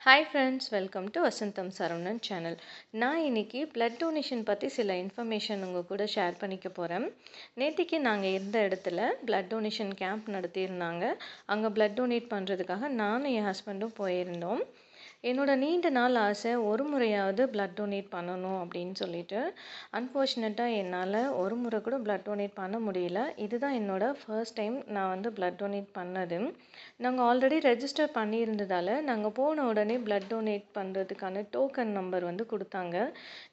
Hi friends welcome to Vasantham Saravanan channel நான் இன்னைக்கு blood donation பற்றி சில இன்ஃபர்மேஷன் உங்கள் கூட ஷேர் பண்ணிக்க போகிறேன் நேற்றுக்கு நாங்கள் இருந்த இடத்துல பிளட் டொனேஷன் கேம்ப் நடத்தியிருந்தாங்க. அங்கே பிளட் டொனேட் பண்ணுறதுக்காக நானும் என் ஹஸ்பண்டும் போயிருந்தோம். என்னோட நீண்ட நாள் ஆசை ஒரு முறையாவது பிளட் டொனேட் பண்ணணும் அப்படின்னு சொல்லிட்டு அன்ஃபார்ச்சுனேட்டாக என்னால் ஒரு முறை கூட பிளட் டொனேட் பண்ண முடியல. இதுதான் என்னோட ஃபர்ஸ்ட் டைம் நான் வந்து பிளட் டொனேட் பண்ணது. நாங்கள் ஆல்ரெடி ரெஜிஸ்டர் பண்ணியிருந்ததால் நாங்கள் போன உடனே பிளட் டொனேட் பண்ணுறதுக்கான டோக்கன் நம்பர் வந்து கொடுத்தாங்க.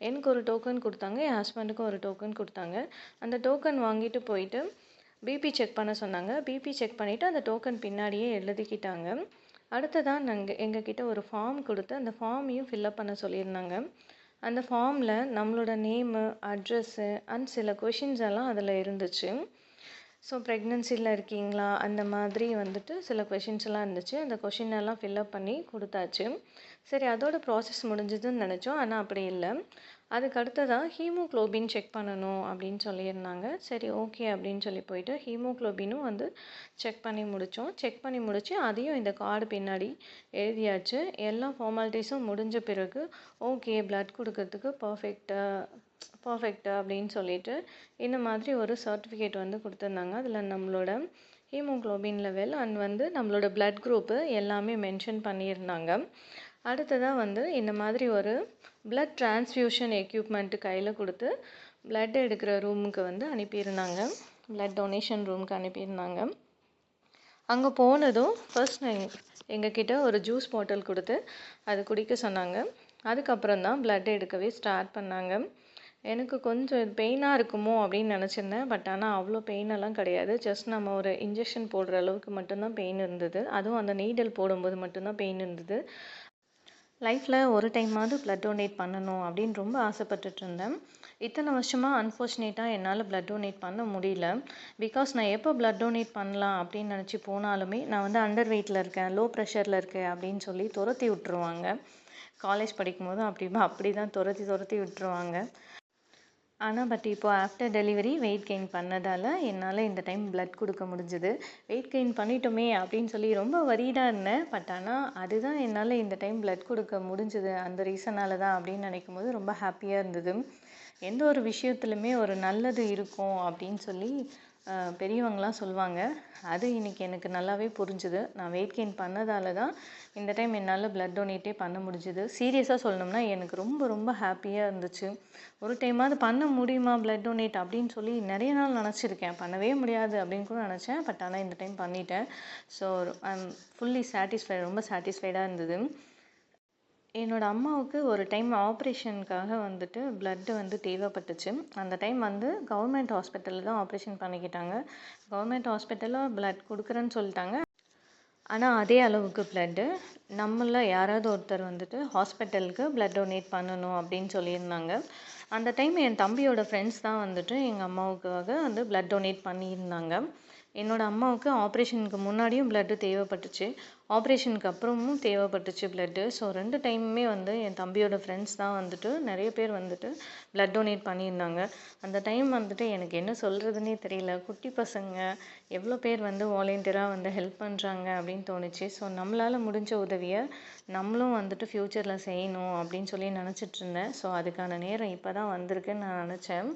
எனக்கு ஒரு டோக்கன் கொடுத்தாங்க என் ஹஸ்பண்டுக்கும் ஒரு டோக்கன் கொடுத்தாங்க. அந்த டோக்கன் வாங்கிட்டு போயிட்டு பிபி செக் பண்ண சொன்னாங்க. பிபி செக் பண்ணிவிட்டு அந்த டோக்கன் பின்னாடியே எழுதிக்கிட்டாங்க. அடுத்ததாக நாங்கள் எங்ககிட்ட ஒரு ஃபார்ம் கொடுத்து அந்த ஃபார்மையும் ஃபில்அப் பண்ண சொல்லியிருந்தாங்க. அந்த ஃபார்மில் நம்மளோட நேமு அட்ரஸ்ஸு அண்ட் சில கொஷின்ஸ் எல்லாம் அதில் இருந்துச்சு. ஸோ ப்ரெக்னென்சியில் இருக்கீங்களா? அந்த மாதிரி வந்துட்டு சில கொஷின்ஸ் எல்லாம் இருந்துச்சு. அந்த கொஷின் எல்லாம் ஃபில்அப் பண்ணி கொடுத்தாச்சு. சரி அதோட ப்ராசஸ் முடிஞ்சதுன்னு நினச்சோம். ஆனால் அப்படி இல்லை. அதுக்கு அடுத்ததாக ஹீமோக்ளோபின் செக் பண்ணணும் அப்படின்னு சொல்லியிருந்தாங்க. சரி ஓகே அப்படின்னு சொல்லி போயிட்டு ஹீமோக்ளோபினும் வந்து செக் பண்ணி முடித்தோம் செக் பண்ணி முடித்து அதையும் இந்த கார்டு பின்னாடி எழுதியாச்சு. எல்லா ஃபார்மாலிட்டிஸும் முடிஞ்ச பிறகு ஓகே பிளட் கொடுக்கறதுக்கு பர்ஃபெக்டாக பர்ஃபெக்டா அப்படின்னு சொல்லிட்டு இந்த மாதிரி ஒரு சர்டிஃபிகேட் வந்து கொடுத்துருந்தாங்க. அதில் நம்மளோட ஹீமோக்ளோபின் லெவல் அண்ட் வந்து நம்மளோட பிளட் குரூப்பு எல்லாமே மென்ஷன் பண்ணியிருந்தாங்க. அடுத்ததாக வந்து இந்த மாதிரி ஒரு பிளட் டிரான்ஸ்ஃபியூஷன் எக்யூப்மெண்ட்டு கையில் கொடுத்து பிளட் எடுக்கிற ரூமுக்கு வந்து அனுப்பியிருந்தாங்க. பிளட் டொனேஷன் ரூமுக்கு அனுப்பியிருந்தாங்க. அங்கே போனதும் ஃபர்ஸ்ட் எங்ககிட்ட ஒரு ஜூஸ் பாட்டில் கொடுத்து அது குடிக்க சொன்னாங்க. அதுக்கப்புறம் தான் பிளட் எடுக்கவே ஸ்டார்ட் பண்ணாங்க. எனக்கு கொஞ்சம் பெயினாக இருக்குமோ அப்படின்னு நினச்சிருந்தேன். பட் ஆனால் அவ்வளோ பெயினெல்லாம் கிடையாது. ஜஸ்ட் நம்ம ஒரு இன்ஜெக்ஷன் போடுற அளவுக்கு மட்டும்தான் பெயின் இருந்தது. அதுவும் அந்த நீடல் போடும்போது மட்டும்தான் பெயின் இருந்தது. லைஃப்பில் ஒரு டைமாவது பிளட் டொனேட் பண்ணணும் அப்படின்னு ரொம்ப ஆசைப்பட்டுட்டு இருந்தேன் இத்தனை வருஷமாக அன்ஃபார்ச்சுனேட்டாக என்னால் பிளட் டொனேட் பண்ண முடியல. பிகாஸ் நான் எப்போ பிளட் டொனேட் பண்ணலாம் அப்படின்னு நினச்சி போனாலுமே நான் வந்து அண்டர் வெயிட்டில் இருக்கேன் லோ ப்ரெஷரில் இருக்கேன் அப்படின்னு சொல்லி துரத்தி விட்டுருவாங்க. காலேஜ் படிக்கும்போது அப்படி அப்படி தான் துரத்தி துரத்தி விட்டுருவாங்க. ஆனால் பட் இப்போ ஆஃப்டர் டெலிவரி வெயிட் கெயின் பண்ணதால் என்னால் இந்த டைம் பிளட் கொடுக்க முடிஞ்சுது. வெயிட் கெயின் பண்ணிட்டோமே அப்படின்னு சொல்லி ரொம்ப வரிடாக இருந்தேன். பட் ஆனால் அதுதான் என்னால் இந்த டைம் பிளட் கொடுக்க முடிஞ்சுது. அந்த ரீசனால் தான் அப்படின்னு நினைக்கும் போது ரொம்ப ஹாப்பியாக இருந்தது. எந்த ஒரு விஷயத்துலையுமே ஒரு நல்லது இருக்கும் அப்படின்னு சொல்லி பெரியவங்களாம் சொல்லுவாங்க. அது இன்றைக்கி எனக்கு நல்லாவே புரிஞ்சுது. நான் வெயிட் கெயின் பண்ணதால தான் இந்த டைம் என்னால் ப்ளட் டொனேட்டே பண்ண முடிஞ்சுது. சீரியஸாக சொல்லணும்னா எனக்கு ரொம்ப ரொம்ப ஹாப்பியாக இருந்துச்சு. ஒரு டைமாவது பண்ண முடியுமா ப்ளட் டொனேட் அப்படின்னு சொல்லி நிறைய நாள் நினச்சிருக்கேன். பண்ணவே முடியாது அப்படின்னு கூட நினச்சேன். பட் ஆனால் இந்த டைம் பண்ணிட்டேன். So I am fully satisfied ரொம்ப சாட்டிஸ்ஃபைடாக இருந்தது. என்னோடய அம்மாவுக்கு ஒரு டைம் ஆப்ரேஷனுக்காக வந்துட்டு பிளட்டு வந்து தேவைப்பட்டுச்சு. அந்த டைம் வந்து கவர்மெண்ட் ஹாஸ்பிட்டலில் தான் ஆப்ரேஷன் பண்ணிக்கிட்டாங்க. கவர்மெண்ட் ஹாஸ்பிட்டலில் பிளட் கொடுக்குறேன்னு சொல்லிட்டாங்க. ஆனால் அதே அளவுக்கு பிளட்டு நம்மளில் யாராவது ஒருத்தர் வந்துட்டு ஹாஸ்பிட்டலுக்கு பிளட் டொனேட் பண்ணணும் அப்படின்னு சொல்லியிருந்தாங்க. அந்த டைம் என் தம்பியோட ஃப்ரெண்ட்ஸ் தான் வந்துட்டு எங்கள் அம்மாவுக்காக வந்து பிளட் டொனேட் பண்ணியிருந்தாங்க. என்னோடய அம்மாவுக்கு ஆப்ரேஷனுக்கு முன்னாடியும் பிளட்டு தேவைப்பட்டுச்சு. ஆப்ரேஷனுக்கு அப்புறமும் தேவைப்பட்டுச்சு பிளட்டு ஸோ ரெண்டு டைமுமே வந்து என் தம்பியோட ஃப்ரெண்ட்ஸ் தான் வந்துட்டு நிறைய பேர் வந்துட்டு பிளட் டொனேட் பண்ணியிருந்தாங்க. அந்த டைம் வந்துட்டு எனக்கு என்ன சொல்கிறதுனே தெரியல. குட்டி பசங்க எவ்வளோ பேர் வந்து வாலண்டியராக வந்து ஹெல்ப் பண்ணுறாங்க அப்படின்னு தோணுச்சு. ஸோ நம்மளால் முடிஞ்ச உதவியை நம்மளும் வந்துட்டு ஃப்யூச்சரில் செய்யணும் அப்படின்னு சொல்லி நினச்சிட்டு இருந்தேன். ஸோ அதுக்கான நேரம் இப்போ தான் வந்திருக்குன்னு நான் நினச்சேன்.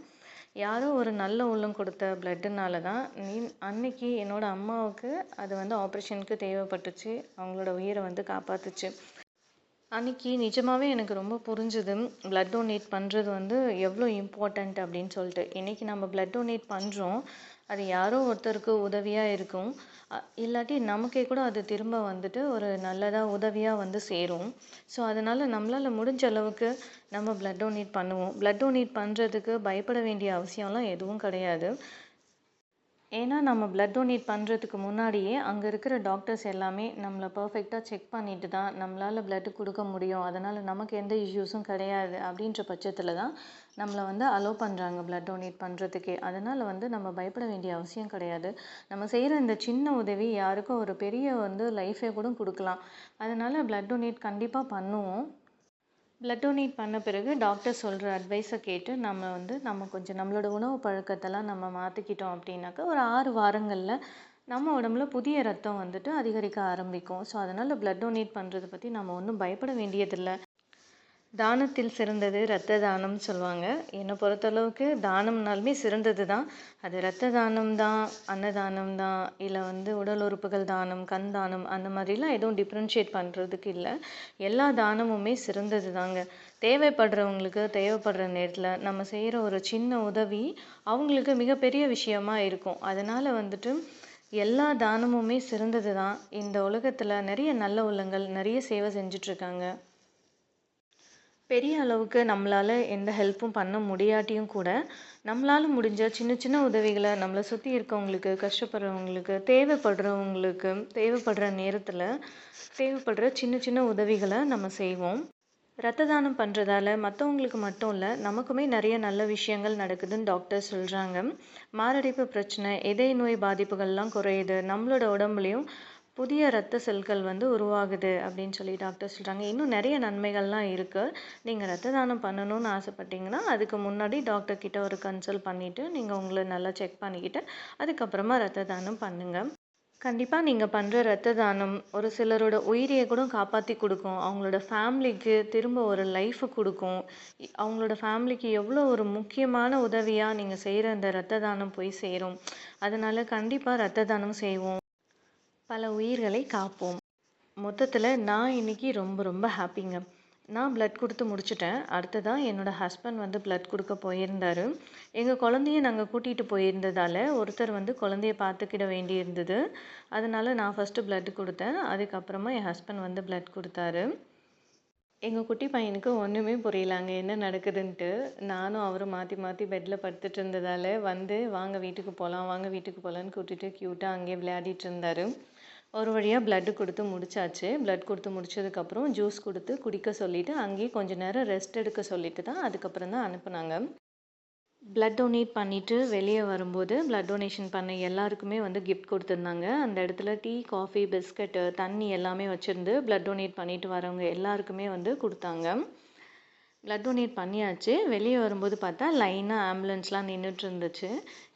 யாரோ ஒரு நல்ல உள்ளம் கொடுத்த பிளட்டுனால தான் நீ அன்னைக்கு என்னோடய அம்மாவுக்கு அது வந்து ஆப்ரேஷனுக்கு தேவைப்பட்டுச்சு. அவங்களோட உயிரை வந்து காப்பாத்துச்சு. அன்றைக்கி நிஜமாகவே எனக்கு ரொம்ப புரிஞ்சுது. பிளட் டொனேட் பண்ணுறது வந்து எவ்வளோ இம்பார்ட்டண்ட் அப்படின்னு சொல்லிட்டு. இன்றைக்கி நம்ம பிளட் டொனேட் பண்ணுறோம் அது யாரோ ஒருத்தருக்கு உதவியாக இருக்கும். இல்லாட்டி நமக்கே கூட அது திரும்ப வந்துட்டு ஒரு நல்லதாக உதவியாக வந்து சேரும். ஸோ அதனால் நம்மளால் முடிஞ்ச அளவுக்கு நம்ம ப்ளட் டொனேட் பண்ணுவோம். ப்ளட் டொனேட் பண்ணுறதுக்கு பயப்பட வேண்டிய அவசியம்லாம் எதுவும் கிடையாது. ஏன்னா நம்ம பிளட் டொனேட் பண்ணுறதுக்கு முன்னாடியே அங்கே இருக்கிற டாக்டர்ஸ் எல்லாமே நம்மளை பர்ஃபெக்டாக செக் பண்ணிட்டு தான் நம்மளால் பிளட்டு கொடுக்க முடியும். அதனால் நமக்கு எந்த இஷ்யூஸும் கிடையாது அப்படின்ற பட்சத்தில் தான் நம்மளை வந்து அலோவ் பண்ணுறாங்க பிளட் டொனேட் பண்ணுறதுக்கே அதனால் வந்து நம்ம பயப்பட வேண்டிய அவசியம் கிடையாது. நம்ம செய்கிற இந்த சின்ன உதவி யாருக்கும் ஒரு பெரிய வந்து லைஃபே கூட கொடுக்கலாம். அதனால் பிளட் டொனேட் கண்டிப்பாக பண்ணுவோம். பிளட் டொனேட் பண்ண பிறகு டாக்டர் சொல்கிற அட்வைஸை கேட்டு நம்ம வந்து நம்ம கொஞ்சம் நம்மளோட உணவு பழக்கத்தெல்லாம் நம்ம மாற்றிக்கிட்டோம் அப்படின்னாக்கா ஒரு ஆறு வாரங்களில் நம்ம உடம்புல புதிய ரத்தம் வந்துட்டு அதிகரிக்க ஆரம்பிக்கும். ஸோ அதனால் பிளட் டொனேட் பண்ணுறத பற்றி நம்ம ஒன்றும் பயப்பட வேண்டியதில்லை. தானத்தில் சிறந்தது இரத்த தானம் சொல்லுவாங்க. என்னை பொறுத்தளவுக்கு தானம்னாலுமே சிறந்தது தான். அது இரத்த தானம் தான் அன்னதானம் தான் இல்லை வந்து உடல் உறுப்புகள் தானம் கண் தானம் அந்த மாதிரிலாம் எதுவும் டிஃப்ரென்ஷியேட் பண்ணுறதுக்கு இல்லை. எல்லா தானமுமே சிறந்தது தாங்க. தேவைப்படுறவங்களுக்கு தேவைப்படுற நேரத்தில் நம்ம செய்கிற ஒரு சின்ன உதவி அவங்களுக்கு மிகப்பெரிய விஷயமா இருக்கும். அதனால் வந்துட்டு எல்லா தானமுமே சிறந்தது தான். இந்த உலகத்தில் நிறைய நல்ல உள்ளங்கள் நிறைய சேவை செஞ்சிட்ருக்காங்க பெரிய அளவுக்கு நம்மளால் எந்த ஹெல்ப்பும் பண்ண முடியாட்டியும் கூட நம்மளால் முடிஞ்ச சின்ன சின்ன உதவிகளை நம்மளை சுற்றி இருக்கவங்களுக்கு கஷ்டப்படுறவங்களுக்கு தேவைப்படுறவங்களுக்கு தேவைப்படுற நேரத்தில் தேவைப்படுற சின்ன சின்ன உதவிகளை நம்ம செய்வோம். ரத்த தானம் பண்ணுறதால மற்றவங்களுக்கு மட்டும் இல்லை நமக்குமே நிறைய நல்ல விஷயங்கள் நடக்குதுன்னு டாக்டர் சொல்கிறாங்க மாரடைப்பு பிரச்சனை இதய நோய் பாதிப்புகள்லாம் குறையுது நம்மளோட உடம்புலையும் புதிய ரத்த செல்கள் வந்து உருவாகுது அப்படின்னு சொல்லி டாக்டர் சொல்கிறாங்க இன்னும் நிறைய நன்மைகள்லாம் இருக்குது நீங்கள் ரத்த தானம் பண்ணணும்னு ஆசைப்பட்டீங்கன்னா அதுக்கு முன்னாடி டாக்டர் கிட்ட ஒரு கன்சல்ட் பண்ணிவிட்டு நீங்கள் உங்களை நல்லா செக் பண்ணிக்கிட்டு அதுக்கப்புறமா ரத்த தானம் பண்ணுங்கள் கண்டிப்பாக நீங்கள் பண்ணுற ரத்த தானம் ஒரு சிலரோட உயிரியை கூட காப்பாற்றி கொடுக்கும். அவங்களோட ஃபேமிலிக்கு திரும்ப ஒரு லைஃபை கொடுக்கும். இ- அவங்களோட ஃபேமிலிக்கு எவ்வளோ ஒரு முக்கியமான உதவியாக நீங்கள் செய்கிற அந்த ரத்த தானம் போய் சேரும். அதனால் கண்டிப்பாக ரத்த தானம் செய்வோம். பல உயிர்களை காப்போம். மொத்தத்தில் நான் இன்னைக்கு ரொம்ப ரொம்ப ஹாப்பிங்க நான் ப்ளட் கொடுத்து முடிச்சிட்டேன். அடுத்ததாக என்னோடய ஹஸ்பண்ட் வந்து ப்ளட் கொடுக்க போயிருந்தாரு. எங்கள் குழந்தைய நாங்கள் கூட்டிகிட்டு போயிருந்ததால் ஒருத்தர் வந்து குழந்தைய பார்த்துக்கிட வேண்டியிருந்தது. அதனால் நான் ஃபஸ்ட்டு ப்ளட் கொடுத்தேன். அதுக்கப்புறமா என் ஹஸ்பண்ட் வந்து ப்ளட் கொடுத்தாரு. எங்கள் குட்டி பையனுக்கு ஒன்றுமே புரியல அங்கே என்ன நடக்குதுன்ட்டு. நானும் அவரும் மாற்றி மாற்றி பெட்டில் படுத்துட்டு இருந்ததால் வந்து வாங்க வீட்டுக்கு போகலாம் வாங்க வீட்டுக்கு போகலான்னு கூட்டிகிட்டு க்யூட்டாக அங்கேயே விளையாடிட்டு இருந்தார். ஒரு வழியாக blood கொடுத்து முடிச்சாச்சு. ப்ளட் கொடுத்து முடிச்சதுக்கப்புறம் ஜூஸ் கொடுத்து குடிக்க சொல்லிவிட்டு அங்கேயே கொஞ்சம் நேரம் ரெஸ்ட் எடுக்க சொல்லிட்டு தான் அதுக்கப்புறம் தான் அனுப்புனாங்க. ப்ளட் டொனேட் பண்ணிவிட்டு வெளியே வரும்போது ப்ளட் டொனேஷன் பண்ண எல்லாருக்குமே வந்து கிஃப்ட் கொடுத்துருந்தாங்க. அந்த இடத்துல டீ காஃபி பிஸ்கட்டு தண்ணி எல்லாமே வச்சுருந்து ப்ளட் டொனேட் பண்ணிட்டு வரவங்க எல்லாருக்குமே வந்து கொடுத்தாங்க. ப்ளட் டொனேட் பண்ணியாச்சு. வெளியே வரும்போது பார்த்தா லைனாக ஆம்புலன்ஸ்லாம் நின்றுட்டு இருந்துச்சு.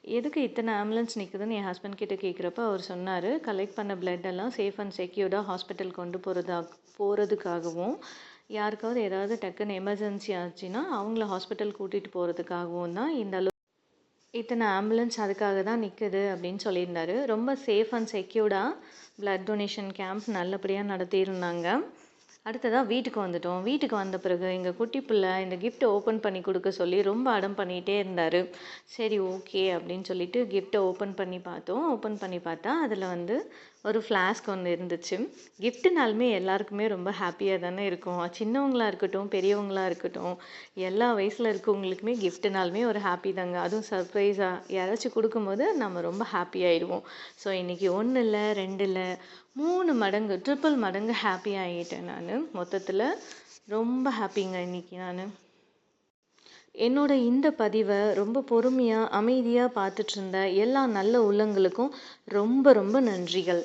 எதுக்கு இத்தனை ஆம்புலன்ஸ் நிற்குதுன்னு என் ஹஸ்பண்ட் கிட்ட கேட்குறப்ப அவர் சொன்னார் கலெக்ட் பண்ண பிளட் எல்லாம் சேஃப் அண்ட் செக்யூர்டாக ஹாஸ்பிட்டல் கொண்டு போகிறதா போகிறதுக்காகவும் யாருக்காவது ஏதாவது டக்குன்னு எமர்ஜென்சி ஆச்சுன்னா அவங்கள ஹாஸ்பிட்டல் கூட்டிகிட்டு போகிறதுக்காகவும் தான் இந்த அளவு இத்தனை ஆம்புலன்ஸ் அதுக்காக தான் நிற்குது அப்படின்னு சொல்லியிருந்தாரு. ரொம்ப சேஃப் அண்ட் செக்யூர்டாக பிளட் டொனேஷன் கேம்ப் நல்லபடியாக நடத்தியிருந்தாங்க. அடுத்ததாக வீட்டுக்கு வந்துட்டோம். வீட்டுக்கு வந்த பிறகு எங்கள் குட்டி பிள்ளை இந்த கிஃப்ட்டை ஓப்பன் பண்ணி கொடுக்க சொல்லி ரொம்ப அடம் பண்ணிகிட்டே இருந்தார். சரி ஓகே அப்படின்னு சொல்லிட்டு கிஃப்ட்டை ஓப்பன் பண்ணி பார்த்தோம். ஓப்பன் பண்ணி பார்த்தா அதில் வந்து ஒரு ஃப்ளாஸ்க் ஒன்று இருந்துச்சு. கிஃப்ட்டுனாலுமே எல்லாருக்குமே ரொம்ப ஹாப்பியாக தானே இருக்கும். சின்னவங்களாக இருக்கட்டும் பெரியவங்களாக இருக்கட்டும் எல்லா வயசில் இருக்கவங்களுக்குமே கிஃப்ட்டுனாலுமே ஒரு ஹாப்பி தாங்க. அதுவும் சர்ப்ரைஸாக யாராச்சும் கொடுக்கும்போது நம்ம ரொம்ப ஹாப்பி ஆயிடுவோம். ஸோ இன்றைக்கி ஒன்று இல்லை ரெண்டு இல்லை மூணு மடங்கு ட்ரிபிள் மடங்கு ஹாப்பி ஆகிட்டேன் நான். மொத்தத்தில் ரொம்ப ஹாப்பிங்க இன்னைக்கு நான். என்னோட இந்த பதிவை ரொம்ப பொறுமையாக அமைதியாக பார்த்துட்டு இருந்த எல்லா நல்ல உள்ளங்களுக்கும் ரொம்ப ரொம்ப நன்றிகள்.